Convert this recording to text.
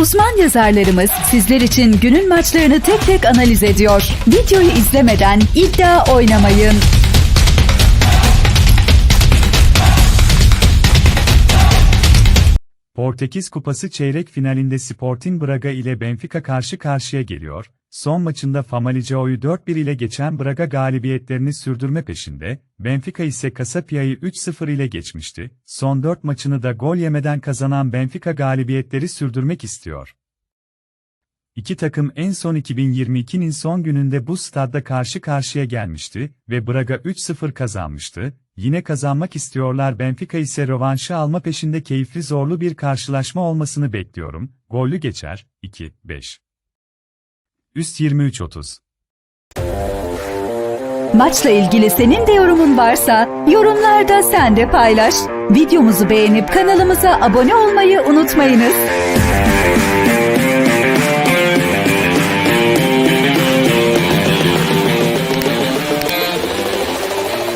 Uzman yazarlarımız sizler için günün maçlarını tek tek analiz ediyor. Videoyu izlemeden iddia oynamayın. Portekiz Kupası çeyrek finalinde Sporting Braga ile Benfica karşı karşıya geliyor. Son maçında Famalicão'yu 4-1 ile geçen Braga galibiyetlerini sürdürme peşinde, Benfica ise Casapia'yı 3-0 ile geçmişti. Son 4 maçını da gol yemeden kazanan Benfica galibiyetleri sürdürmek istiyor. İki takım en son 2022'nin son gününde bu stadda karşı karşıya gelmişti ve Braga 3-0 kazanmıştı. Yine kazanmak istiyorlar Benfica ise rövanşı alma peşinde keyifli zorlu bir karşılaşma olmasını bekliyorum. Gollü geçer, 2-5. Üst 23-30. Maçla ilgili senin de yorumun varsa yorumlarda sen de paylaş. Videomuzu beğenip kanalımıza abone olmayı unutmayınız.